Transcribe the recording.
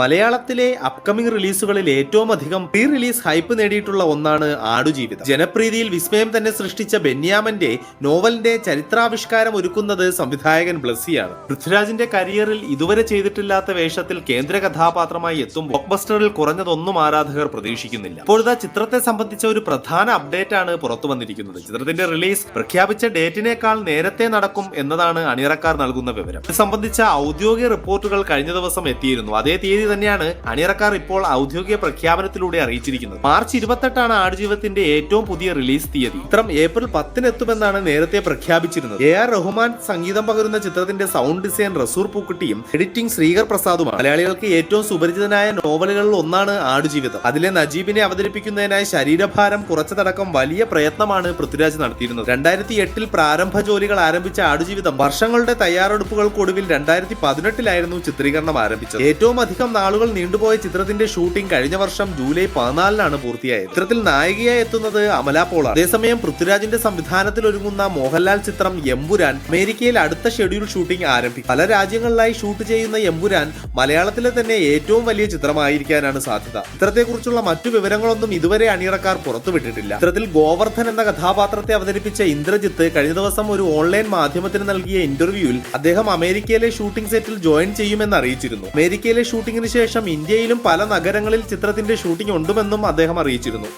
മലയാളത്തിലെ അപ്കമിംഗ് റിലീസുകളിൽ ഏറ്റവും അധികം പ്രീ റിലീസ് ഹൈപ്പ് നേടിയിട്ടുള്ള ഒന്നാണ് ആടുജീവിതം. ജനപ്രീതിയിൽ വിസ്മയം തന്നെ സൃഷ്ടിച്ച ബെന്യാമന്റെ നോവലിന്റെ ചരിത്രാവിഷ്കാരം ഒരുക്കുന്നത് സംവിധായകൻ ബ്ലസ്സിയാണ്. പൃഥ്വിരാജിന്റെ കരിയറിൽ ഇതുവരെ ചെയ്തിട്ടില്ലാത്ത വേഷത്തിൽ കേന്ദ്ര കഥാപാത്രമായി എത്തും ബോക്ക്ബസ്റ്ററിൽ കുറഞ്ഞതൊന്നും ആരാധകർ പ്രതീക്ഷിക്കുന്നില്ല. ഇപ്പോഴത്തെ ചിത്രത്തെ സംബന്ധിച്ച ഒരു പ്രധാന അപ്ഡേറ്റ് ആണ് പുറത്തു വന്നിരിക്കുന്നത്. ചിത്രത്തിന്റെ റിലീസ് പ്രഖ്യാപിച്ച ഡേറ്റിനേക്കാൾ നേരത്തെ നടക്കും എന്നതാണ് അണിയറക്കാർ നൽകുന്ന വിവരം. ഇത് സംബന്ധിച്ച ഔദ്യോഗിക റിപ്പോർട്ടുകൾ കഴിഞ്ഞ ദിവസം എത്തിയിരുന്നു. അതേ തീയതി തന്നെയാണ് അണിയറക്കാർ ഇപ്പോൾ ഔദ്യോഗിക പ്രഖ്യാപനത്തിലൂടെ അറിയിച്ചിരിക്കുന്നത്. മാർച്ച് ഇരുപത്തെട്ടാണ് ആടുജീവിതത്തിന്റെ ഏറ്റവും പുതിയ റിലീസ് തീയതി. ചിത്രം ഏപ്രിൽ പത്തിന് എത്തുമെന്നാണ് നേരത്തെ പ്രഖ്യാപിച്ചിരുന്നത്. എ ആർ റഹ്മാൻ സംഗീതം പകരുന്ന ചിത്രത്തിന്റെ സൗണ്ട് ഡിസൈൻ റസൂർ പൂക്കുട്ടിയും എഡിറ്റിംഗ് ശ്രീകർ പ്രസാദുമാണ്. മലയാളികൾക്ക് ഏറ്റവും സുപരിചിതനായ നോവലുകളിൽ ഒന്നാണ് ആടുജീവിതം. അതിലെ നജീബിനെ അവതരിപ്പിക്കുന്നതിനായി ശരീരഭാരം കുറച്ചതടക്കം വലിയ പ്രയത്നമാണ് പൃഥ്വിരാജ് നടത്തിയിരുന്നത്. രണ്ടായിരത്തി എട്ടിൽ പ്രാരംഭ ജോലികൾ ആരംഭിച്ച ആടുജീവിതം വർഷങ്ങളുടെ തയ്യാറെടുപ്പുകൾക്കൊടുവിൽ രണ്ടായിരത്തി പതിനെട്ടിലായിരുന്നു ചിത്രീകരണം ആരംഭിച്ചത്. ഏറ്റവും അധികം നാളുകൾ നീണ്ടുപോയ ചിത്രത്തിന്റെ ഷൂട്ടിംഗ് കഴിഞ്ഞ വർഷം ജൂലൈ പതിനാലിനാണ് പൂർത്തിയായത്. ചിത്രത്തിൽ നായികയായി എത്തുന്നത് അമല പോളാണ് അതേസമയം പൃഥ്വിരാജിന്റെ സംവിധാനത്തിൽ ഒരുങ്ങുന്ന മോഹൻലാൽ ചിത്രം എമ്പുരാൻ അമേരിക്കയിൽ അടുത്ത ഷെഡ്യൂൾ ഷൂട്ടിംഗ് ആരംഭിക്കും. പല രാജ്യങ്ങളിലായി ഷൂട്ട് ചെയ്യുന്ന എമ്പുരാൻ മലയാളത്തിലെ തന്നെ ഏറ്റവും വലിയ ചിത്രമായിരിക്കാനാണ് സാധ്യത. ചിത്രത്തെക്കുറിച്ചുള്ള മറ്റു വിവരങ്ങളൊന്നും ഇതുവരെ അണിയറക്കാർ പുറത്തുവിട്ടിട്ടില്ല. ചിത്രത്തിൽ ഗോവർദ്ധൻ എന്ന കഥാപാത്രത്തെ അവതരിപ്പിച്ച ഇന്ദ്രജിത്ത് കഴിഞ്ഞ ദിവസം ഒരു ഓൺലൈൻ മാധ്യമത്തിന് നൽകിയ ഇന്റർവ്യൂവിൽ അദ്ദേഹം അമേരിക്കയിലെ ഷൂട്ടിംഗ് സെറ്റിൽ ജോയിൻ ചെയ്യുമെന്ന് അറിയിച്ചിരുന്നു. അമേരിക്കയിലെ ഷൂട്ടിംഗിന് ശേഷം ഇന്ത്യയിലും പല നഗരങ്ങളിൽ ചിത്രത്തിന്റെ ഷൂട്ടിംഗ് ഉണ്ടുമെന്നും അദ്ദേഹം അറിയിച്ചിരുന്നു.